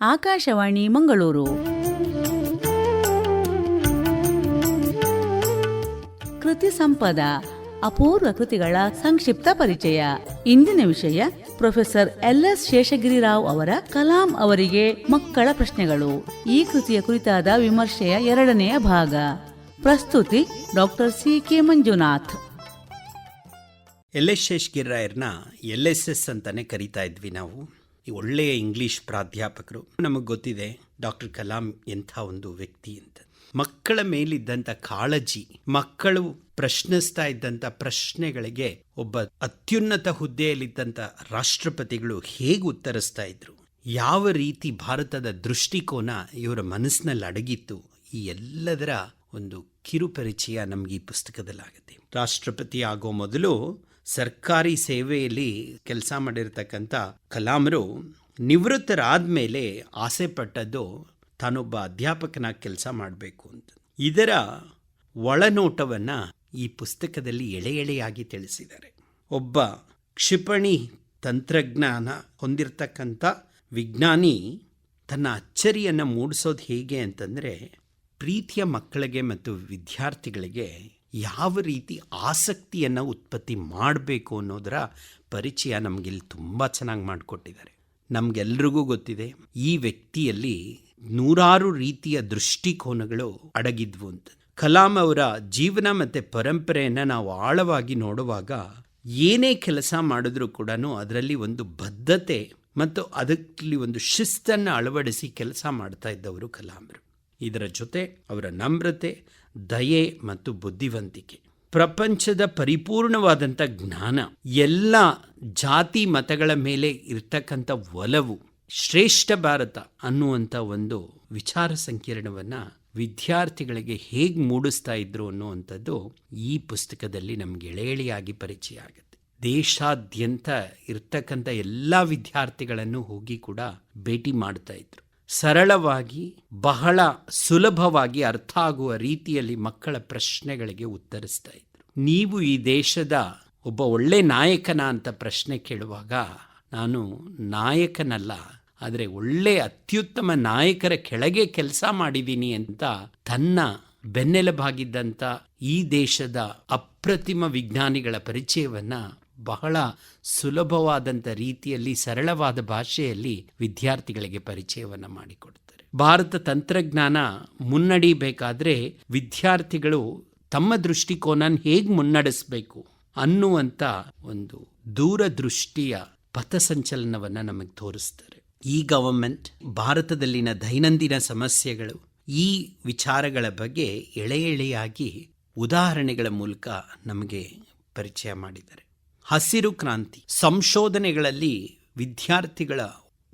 ಆಕಾಶವಾಣಿ ಮಂಗಳೂರು. ಕೃತಿ ಸಂಪದ, ಅಪೂರ್ವ ಕೃತಿಗಳ ಸಂಕ್ಷಿಪ್ತ ಪರಿಚಯ. ಇಂದಿನ ವಿಷಯ, ಪ್ರೊಫೆಸರ್ ಎಲ್ ಎಸ್ ಶೇಷಗಿರಿರಾವ್ ಅವರ ಕಲಾಂ ಅವರಿಗೆ ಮಕ್ಕಳ ಪ್ರಶ್ನೆಗಳು. ಈ ಕೃತಿಯ ಕುರಿತಾದ ವಿಮರ್ಶೆಯ ಎರಡನೆಯ ಭಾಗ. ಪ್ರಸ್ತುತಿ doctor C K Manjunath. L S ಶೇಷಗಿರಿರಾಯರ್ನ L S S ಅಂತಾನೆ ಕರಿತಾ ಇದ್ವಿ ನಾವು. ಈ ಒಳ್ಳೆಯ ಇಂಗ್ಲಿಷ್ ಪ್ರಾಧ್ಯಾಪಕರು. ನಮಗೆ ಗೊತ್ತಿದೆ, ಡಾಕ್ಟರ್ ಕಲಾಂ ಎಂಥ ಒಂದು ವ್ಯಕ್ತಿ ಅಂತ. ಮಕ್ಕಳ ಮೇಲಿದ್ದಂಥ ಕಾಳಜಿ, ಮಕ್ಕಳು ಪ್ರಶ್ನಿಸ್ತಾ ಇದ್ದಂಥ ಪ್ರಶ್ನೆಗಳಿಗೆ ಒಬ್ಬ ಅತ್ಯುನ್ನತ ಹುದ್ದೆಯಲ್ಲಿದ್ದಂಥ ರಾಷ್ಟ್ರಪತಿಗಳು ಹೇಗೆ ಉತ್ತರಿಸ್ತಾ ಇದ್ರು? ಯಾವ ರೀತಿ ಭಾರತದ ದೃಷ್ಟಿಕೋನ ಇವರ ಮನಸ್ಸಿನಲ್ಲಿ ಅಡಗಿತ್ತು? ಈ ಎಲ್ಲದರ ಒಂದು ಕಿರುಪರಿಚಯ ನಮಗೆ ಈ ಪುಸ್ತಕದಲ್ಲಾಗುತ್ತೆ. ರಾಷ್ಟ್ರಪತಿ ಆಗೋ ಮೊದಲು ಸರ್ಕಾರಿ ಸೇವೆಯಲ್ಲಿ ಕೆಲಸ ಮಾಡಿರ್ತಕ್ಕಂಥ ಕಲಾಮರು ನಿವೃತ್ತರಾದ್ಮೇಲೆ ಆಸೆ ಪಟ್ಟದ್ದು ತಾನೊಬ್ಬ ಅಧ್ಯಾಪಕನಾಗಿ ಕೆಲಸ ಮಾಡಬೇಕು ಅಂತ. ಇದರ ಒಳನೋಟವನ್ನು ಈ ಪುಸ್ತಕದಲ್ಲಿ ಎಳೆ ಎಳೆಯಾಗಿ ತಿಳಿಸಿದ್ದಾರೆ. ಒಬ್ಬ ಕ್ಷಿಪಣಿ ತಂತ್ರಜ್ಞಾನ ಹೊಂದಿರತಕ್ಕಂಥ ವಿಜ್ಞಾನಿ ತನ್ನ ಅಚ್ಚರಿಯನ್ನು ಮೂಡಿಸೋದು ಹೇಗೆ ಅಂತಂದರೆ ಪ್ರೀತಿಯ ಮಕ್ಕಳಿಗೆ ಮತ್ತು ವಿದ್ಯಾರ್ಥಿಗಳಿಗೆ ಯಾವ ರೀತಿ ಆಸಕ್ತಿಯನ್ನು ಉತ್ಪತ್ತಿ ಮಾಡಬೇಕು ಅನ್ನೋದರ ಪರಿಚಯ ನಮಗಿಲ್ಲಿ ತುಂಬ ಚೆನ್ನಾಗಿ ಮಾಡಿಕೊಟ್ಟಿದ್ದಾರೆ. ನಮಗೆಲ್ರಿಗೂ ಗೊತ್ತಿದೆ, ಈ ವ್ಯಕ್ತಿಯಲ್ಲಿ ನೂರಾರು ರೀತಿಯ ದೃಷ್ಟಿಕೋನಗಳು ಅಡಗಿದ್ವು ಅಂತ. ಕಲಾಂ ಅವರ ಜೀವನ ಮತ್ತು ಪರಂಪರೆಯನ್ನು ನಾವು ಆಳವಾಗಿ ನೋಡುವಾಗ ಏನೇ ಕೆಲಸ ಮಾಡಿದ್ರೂ ಕೂಡ ಅದರಲ್ಲಿ ಒಂದು ಬದ್ಧತೆ ಮತ್ತು ಅದಕ್ಕೆ ಒಂದು ಶಿಸ್ತನ್ನು ಅಳವಡಿಸಿ ಕೆಲಸ ಮಾಡ್ತಾ ಇದ್ದವರು ಕಲಾಂರು ಇದರ ಜೊತೆ ಅವರ ನಮ್ರತೆ, ದಯೆ ಮತ್ತು ಬುದ್ಧಿವಂತಿಕೆ. ಪ್ರಪಂಚದ ಪರಿಪೂರ್ಣವಾದಂಥ ಜ್ಞಾನ, ಎಲ್ಲ ಜಾತಿ ಮತಗಳ ಮೇಲೆ ಇರ್ತಕ್ಕಂಥ ಒಲವು, ಶ್ರೇಷ್ಠ ಭಾರತ ಅನ್ನುವಂಥ ಒಂದು ವಿಚಾರ ಸಂಕಿರಣವನ್ನು ವಿದ್ಯಾರ್ಥಿಗಳಿಗೆ ಹೇಗೆ ಮೂಡಿಸ್ತಾ ಇದ್ರು ಅನ್ನುವಂಥದ್ದು ಈ ಪುಸ್ತಕದಲ್ಲಿ ನಮ್ಗೆ ಎಳೆ ಎಳೆಯಾಗಿ ಪರಿಚಯ ಆಗುತ್ತೆ. ದೇಶಾದ್ಯಂತ ಇರ್ತಕ್ಕಂಥ ಎಲ್ಲ ವಿದ್ಯಾರ್ಥಿಗಳನ್ನು ಹೋಗಿ ಕೂಡ ಭೇಟಿ ಮಾಡ್ತಾ ಇದ್ರು. ಸರಳವಾಗಿ, ಬಹಳ ಸುಲಭವಾಗಿ ಅರ್ಥ ಆಗುವ ರೀತಿಯಲ್ಲಿ ಮಕ್ಕಳ ಪ್ರಶ್ನೆಗಳಿಗೆ ಉತ್ತರಿಸ್ತಾ ಇದ್ರು. ನೀವು ಈ ದೇಶದ ಒಬ್ಬ ಒಳ್ಳೆ ನಾಯಕನ ಅಂತ ಪ್ರಶ್ನೆ ಕೇಳುವಾಗ, ನಾನು ನಾಯಕನಲ್ಲ, ಆದರೆ ಒಳ್ಳೆ ಅತ್ಯುತ್ತಮ ನಾಯಕರ ಕೆಳಗೆ ಕೆಲಸ ಮಾಡಿದ್ದೀನಿ ಅಂತ ತನ್ನ ಬೆನ್ನೆಲುಬಾಗಿದ್ದಂಥ ಈ ದೇಶದ ಅಪ್ರತಿಮ ವಿಜ್ಞಾನಿಗಳ ಪರಿಚಯವನ್ನ ಬಹಳ ಸುಲಭವಾದಂಥ ರೀತಿಯಲ್ಲಿ, ಸರಳವಾದ ಭಾಷೆಯಲ್ಲಿ ವಿದ್ಯಾರ್ಥಿಗಳಿಗೆ ಪರಿಚಯವನ್ನು ಮಾಡಿಕೊಡ್ತಾರೆ. ಭಾರತ ತಂತ್ರಜ್ಞಾನ ಮುನ್ನಡಿಬೇಕಾದ್ರೆ ವಿದ್ಯಾರ್ಥಿಗಳು ತಮ್ಮ ದೃಷ್ಟಿಕೋನ ಹೇಗೆ ಮುನ್ನಡೆಸಬೇಕು ಅನ್ನುವಂಥ ಒಂದು ದೂರದೃಷ್ಟಿಯ ಪಥಸಂಚಲನವನ್ನು ನಮಗೆ ತೋರಿಸ್ತಾರೆ. ಈ ಗವರ್ಮೆಂಟ್ ಭಾರತದಲ್ಲಿನ ದೈನಂದಿನ ಸಮಸ್ಯೆಗಳು, ಈ ವಿಚಾರಗಳ ಬಗ್ಗೆ ಎಳೆ ಎಳೆಯಾಗಿ ಉದಾಹರಣೆಗಳ ಮೂಲಕ ನಮಗೆ ಪರಿಚಯ ಮಾಡಿದ್ದಾರೆ. ಹಸಿರು ಕ್ರಾಂತಿ. ಸಂಶೋಧನೆಗಳಲ್ಲಿ ವಿದ್ಯಾರ್ಥಿಗಳ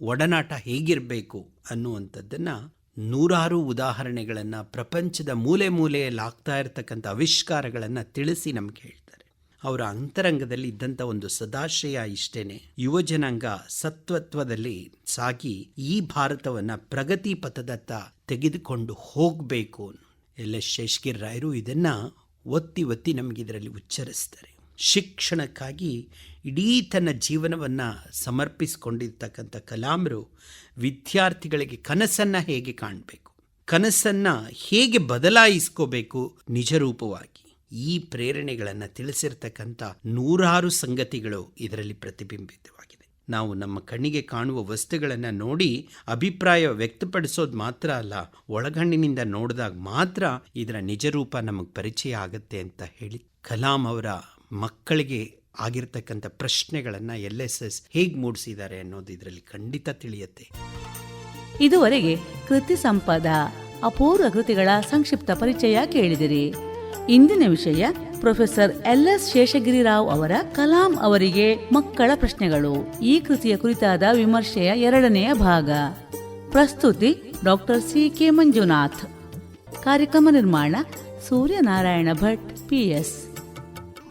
ಒಡನಾಟ ಹೇಗಿರಬೇಕು ಅನ್ನುವಂಥದ್ದನ್ನು ನೂರಾರು ಉದಾಹರಣೆಗಳನ್ನು ಪ್ರಪಂಚದ ಮೂಲೆ ಮೂಲೆಯಲ್ಲಿ ಆಗ್ತಾ ಇರತಕ್ಕಂಥ ಆವಿಷ್ಕಾರಗಳನ್ನು ತಿಳಿಸಿ ನಮಗೆ ಹೇಳ್ತಾರೆ. ಅವರ ಅಂತರಂಗದಲ್ಲಿ ಇದ್ದಂಥ ಒಂದು ಸದಾಶಯ ಇಷ್ಟೇನೆ. ಯುವ ಜನಾಂಗ ಸತ್ವತ್ವದಲ್ಲಿ ಸಾಗಿ ಈ ಭಾರತವನ್ನು ಪ್ರಗತಿ ಪಥದತ್ತ ತೆಗೆದುಕೊಂಡು ಹೋಗಬೇಕು ಎಲ್ ಎಸ್ ಶೇಷ್ಗಿರ್ ರಾಯರು ಇದನ್ನು ಒತ್ತಿ ಒತ್ತಿ ನಮಗಿದರಲ್ಲಿ ಉಚ್ಚರಿಸ್ತಾರೆ. ಶಿಕ್ಷಣಕ್ಕಾಗಿ ಇಡೀ ತನ್ನ ಜೀವನವನ್ನು ಸಮರ್ಪಿಸಿಕೊಂಡಿರ್ತಕ್ಕಂಥ ಕಲಾಮರು ವಿದ್ಯಾರ್ಥಿಗಳಿಗೆ ಕನಸನ್ನು ಹೇಗೆ ಕಾಣಬೇಕು? ಕನಸನ್ನು ಹೇಗೆ ಬದಲಾಯಿಸ್ಕೋಬೇಕು? ನಿಜರೂಪವಾಗಿ ಈ ಪ್ರೇರಣೆಗಳನ್ನು ತಿಳಿಸಿರ್ತಕ್ಕಂಥ ನೂರಾರು ಸಂಗತಿಗಳು ಇದರಲ್ಲಿ ಪ್ರತಿಬಿಂಬಿತವಾಗಿದೆ. ನಾವು ನಮ್ಮ ಕಣ್ಣಿಗೆ ಕಾಣುವ ವಸ್ತುಗಳನ್ನು ನೋಡಿ ಅಭಿಪ್ರಾಯ ವ್ಯಕ್ತಪಡಿಸೋದು ಮಾತ್ರ ಅಲ್ಲ, ಒಳಗಣ್ಣಿನಿಂದ ನೋಡಿದಾಗ ಮಾತ್ರ ಇದರ ನಿಜರೂಪ ನಮಗೆ ಪರಿಚಯ ಆಗುತ್ತೆ ಅಂತ ಹೇಳಿ ಕಲಾಂ ಅವರ ಮಕ್ಕಳಿಗೆ ಆಗಿರ್ತಕ್ಕಂಥ ಪ್ರಶ್ನೆಗಳನ್ನು ಎಲ್ ಎಸ್ ಎಸ್ ಹೇಗೆ ಮೂಡಿಸಿದ್ದಾರೆ ಅನ್ನೋದು ಇದರಲ್ಲಿ ಖಂಡಿತ ತಿಳಿಯುತ್ತೆ. ಇದುವರೆಗೆ ಕೃತಿ ಸಂಪದ, ಅಪೂರ್ವ ಕೃತಿಗಳ ಸಂಕ್ಷಿಪ್ತ ಪರಿಚಯ ಕೇಳಿದಿರಿ. ಇಂದಿನ ವಿಷಯ ಪ್ರೊಫೆಸರ್ ಎಲ್ ಎಸ್ ಶೇಷಗಿರಿರಾವ್ ಅವರ ಕಲಾಂ ಅವರಿಗೆ ಮಕ್ಕಳ ಪ್ರಶ್ನೆಗಳು. ಈ ಕೃತಿಯ ಕುರಿತಾದ ವಿಮರ್ಶೆಯ ಎರಡನೆಯ ಭಾಗ. ಪ್ರಸ್ತುತಿ ಡಾಕ್ಟರ್ ಸಿ ಕೆ ಮಂಜುನಾಥ್. ಕಾರ್ಯಕ್ರಮ ನಿರ್ಮಾಣ ಸೂರ್ಯನಾರಾಯಣ ಭಟ್ ಪಿಎಸ್